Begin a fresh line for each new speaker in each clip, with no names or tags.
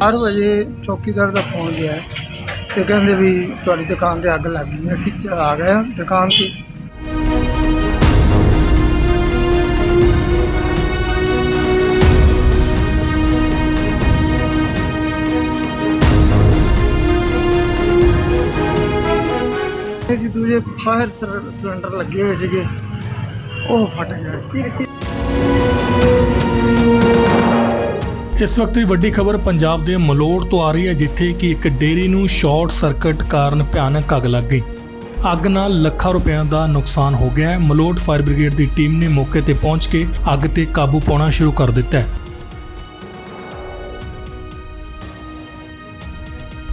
4 ਵਜੇ ਚੌਕੀਦਾਰ ਦਾ ਫੋਨ ਗਿਆ ਤੇ ਕਹਿੰਦੇ ਵੀ ਤੁਹਾਡੀ ਦੁਕਾਨ ਤੇ ਅੱਗ ਲੱਗ ਗਈ, ਅਸੀਂ ਆ ਗਏ ਹਾਂ ਦੁਕਾਨ ਤੇ। ਜੀ ਦੂਜੇ ਫਾਇਰ ਸਿਲੰਡਰ ਲੱਗੇ ਹੋਏ ਸੀਗੇ, ਉਹ ਫਟ ਗਏ।
ਇਸ ਵਕਤ ਦੀ ਵੱਡੀ ਖਬਰ ਪੰਜਾਬ ਦੇ ਮਲੋੜ ਤੋਂ ਆ ਰਹੀ ਹੈ, ਜਿੱਥੇ ਕਿ ਇੱਕ ਡੇਰੀ ਨੂੰ ਸ਼ਾਰਟ ਸਰਕਟ ਕਾਰਨ ਭਿਆਨਕ ਅੱਗ ਲੱਗ ਗਈ। ਅੱਗ ਨਾਲ ਲੱਖਾਂ ਰੁਪਏ ਦਾ ਨੁਕਸਾਨ ਹੋ ਗਿਆ ਹੈ। ਮਲੋੜ ਫਾਇਰ ਬ੍ਰਿਗੇਡ ਦੀ ਟੀਮ ਨੇ ਮੌਕੇ ਤੇ ਪਹੁੰਚ ਕੇ ਅੱਗ ਤੇ ਕਾਬੂ ਪਾਉਣਾ ਸ਼ੁਰੂ ਕਰ ਦਿੱਤਾ ਹੈ।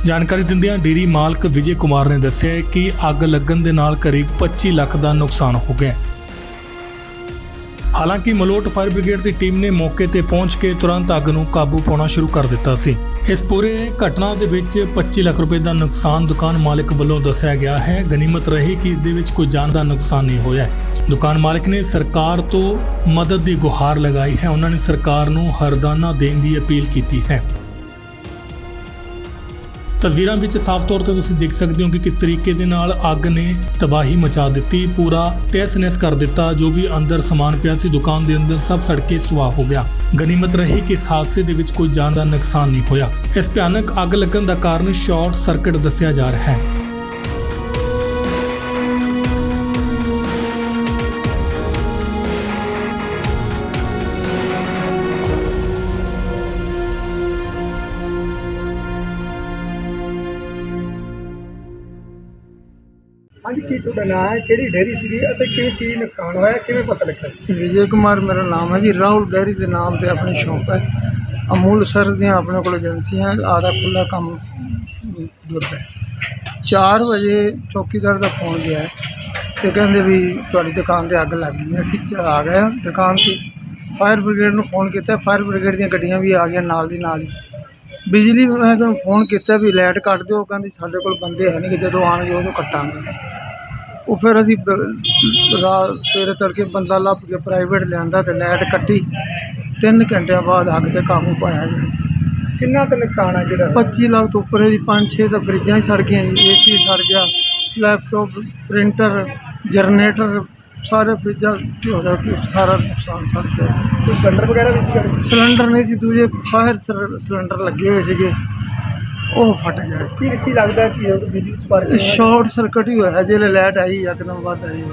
ਜਾਣਕਾਰੀ ਦਿੰਦਿਆਂ ਡੇਰੀ ਮਾਲਕ ਵਿਜੇ ਕੁਮਾਰ ਨੇ ਦੱਸਿਆ ਕਿ ਅੱਗ ਲੱਗਣ ਦੇ ਨਾਲ ਕਰੀਬ 25 ਲੱਖ ਦਾ ਨੁਕਸਾਨ ਹੋ ਗਿਆ ਹੈ। ਹਾਲਾਂਕਿ ਮਲੋਟ ਫਾਇਰ ਬ੍ਰਿਗੇਡ ਦੀ ਟੀਮ ਨੇ ਮੌਕੇ ਤੇ ਪਹੁੰਚ ਕੇ ਤੁਰੰਤ ਅੱਗ ਨੂੰ ਕਾਬੂ ਪਾਉਣਾ ਸ਼ੁਰੂ ਕਰ ਦਿੱਤਾ ਸੀ। ਇਸ ਪੂਰੇ ਘਟਨਾ ਦੇ ਵਿੱਚ 25 ਲੱਖ ਰੁਪਏ ਦਾ ਨੁਕਸਾਨ ਦੁਕਾਨ ਮਾਲਕ ਵੱਲੋਂ ਦੱਸਿਆ ਗਿਆ ਹੈ। ਗਨੀਮਤ ਰਹੀ ਕਿ ਇਸ ਦੇ ਵਿੱਚ ਕੋਈ ਜਾਨ ਦਾ ਨੁਕਸਾਨ ਨਹੀਂ ਹੋਇਆ। ਦੁਕਾਨ ਮਾਲਕ ਨੇ ਸਰਕਾਰ ਤੋਂ ਮਦਦ ਦੀ ਗੁਹਾਰ ਲਗਾਈ ਹੈ। ਉਹਨਾਂ ਨੇ ਸਰਕਾਰ ਨੂੰ ਹਰਜ਼ਾਨਾ ਦੇਣ ਦੀ ਅਪੀਲ ਕੀਤੀ ਹੈ। ਤਸਵੀਰਾਂ ਵਿੱਚ ਸਾਫ਼ ਤੌਰ ਤੇ ਤੁਸੀਂ ਦੇਖ ਸਕਦੇ ਹੋ ਕਿ ਕਿਸ ਤਰੀਕੇ ਦੇ ਨਾਲ ਅੱਗ ਨੇ ਤਬਾਹੀ ਮਚਾ ਦਿੱਤੀ, ਪੂਰਾ ਤਹਿਸ-ਨਹਿਸ ਕਰ ਦਿੱਤਾ, ਜੋ ਵੀ ਅੰਦਰ ਸਮਾਨ ਪਿਆ ਸੀ, ਦੁਕਾਨ ਦੇ ਅੰਦਰ ਸਭ ਸੜ ਕੇ ਸੁਆਹ ਹੋ ਗਿਆ। ਗਨੀਮਤ ਰਹੀ ਕਿ ਇਸ ਹਾਦਸੇ ਦੇ ਵਿੱਚ ਕੋਈ ਜਾਨ ਦਾ ਨੁਕਸਾਨ ਨਹੀਂ ਹੋਇਆ। ਇਸ ਭਿਆਨਕ ਅੱਗ ਲੱਗਣ ਦਾ ਕਾਰਨ ਸ਼ਾਰਟ ਸਰਕਟ ਦੱਸਿਆ ਜਾ ਰਿਹਾ ਹੈ।
ਹਾਂਜੀ ਕੀ ਤੁਹਾਡਾ ਨਾਮ ਹੈ, ਕਿਹੜੀ ਡੇਅਰੀ ਸੀਗੀ ਅਤੇ ਕੀ ਕੀ ਨੁਕਸਾਨ ਹੋਇਆ, ਕਿਵੇਂ ਪਤਾ ਲੱਗਾ
ਵਿਜੇ ਕੁਮਾਰ ਮੇਰਾ ਨਾਮ ਹੈ ਜੀ, ਰਾਹੁਲ ਡੈਰੀ ਦੇ ਨਾਮ ਤੇ ਆਪਣੀ ਸ਼ੌਪ ਹੈ। ਅਮੂਲ ਸਰ ਦੀਆਂ ਆਪਣੇ ਕੋਲ ਏਜੰਸੀਆਂ, ਆਦਾ ਖੁੱਲਾ ਕੰਮ ਦੁੱਧ ਹੈ। 4 ਵਜੇ ਚੌਕੀਦਾਰ ਦਾ ਫੋਨ ਗਿਆ ਤੇ ਕਹਿੰਦੇ ਵੀ ਤੁਹਾਡੀ ਦੁਕਾਨ ਤੇ ਅੱਗ ਲੱਗ ਗਈ ਅਸੀਂ ਆ ਗਏ ਹਾਂ ਦੁਕਾਨ ਤੇ। ਫਾਇਰ ਬ੍ਰਿਗੇਡ ਨੂੰ ਫੋਨ ਕੀਤਾ, ਫਾਇਰ ਬ੍ਰਿਗੇਡ ਦੀਆਂ ਗੱਡੀਆਂ ਵੀ ਆ ਗਈਆਂ ਨਾਲ ਦੀ ਨਾਲ ਬਿਜਲੀ ਵਿਭਾਗ ਨੂੰ ਫੋਨ ਕੀਤਾ ਵੀ ਲਾਈਟ ਕੱਟ ਦਿਓ ਕਹਿੰਦੇ ਸਾਡੇ ਕੋਲ ਬੰਦੇ ਹੈ ਨਹੀਂ, ਕਿ ਜਦੋਂ ਆਣਗੇ ਉਦੋਂ ਕੱਟਾਂਗੇ। ਉਹ ਫਿਰ ਅਸੀਂ ਬ- ਰਾਤ ਸਵੇਰੇ ਤੜਕੇ ਬੰਦਾ ਲੱਭ ਕੇ ਪ੍ਰਾਈਵੇਟ ਲਿਆਂਦਾ ਤੇ ਲਾਈਟ ਕੱਟੀ। 3 ਘੰਟਿਆਂ ਬਾਅਦ ਅੱਗ ਤੇ ਕਾਬੂ ਪਾਇਆ ਗਿਆ
ਕਿੰਨਾ ਕੁ ਨੁਕਸਾਨ ਹੈ ਜਿਹੜਾ?
25 ਲੱਖ ਤੋਂ ਉੱਪਰ ਜੀ 5-6 ਤਾਂ ਫਰਿੱਜਾਂ ਹੀ ਸੜ ਗਈਆਂ ਜੀ ਏਸੀ ਸੜ ਗਿਆ ਲੈਪਟਾਪ ਪ੍ਰਿੰਟਰ ਜਨਰੇਟਰ ਸਾਰੇ ਫਰਿੱਜਾਂ ਕੀ ਹੋ ਗਿਆ ਸਾਰਾ ਨੁਕਸਾਨ ਸੜ ਗਿਆ।
ਕੋਈ ਸਿਲੰਡਰ ਵਗੈਰਾ ਵੀ ਸੀਗਾ?
ਸਿਲੰਡਰ ਨਹੀਂ ਸੀ ਦੂਜੇ ਫਾਇਰ ਸਿਲ- ਸਿਲੰਡਰ ਲੱਗੇ ਹੋਏ ਸੀਗੇ। ਉਹ ਫਟ ਗਏ
ਕੀ ਕੀ ਲੱਗਦਾ ਕਿ ਉਹ ਬਿਜਲੀ ਸਪਾਰਕ
ਸ਼ਾਰਟ ਸਰਕਟ ਹੀ ਹੋਇਆ ਜਿਹੜੇ ਲਾਈਟ ਆਈ ਯਕਦਮ ਵੱਧ ਆਈ।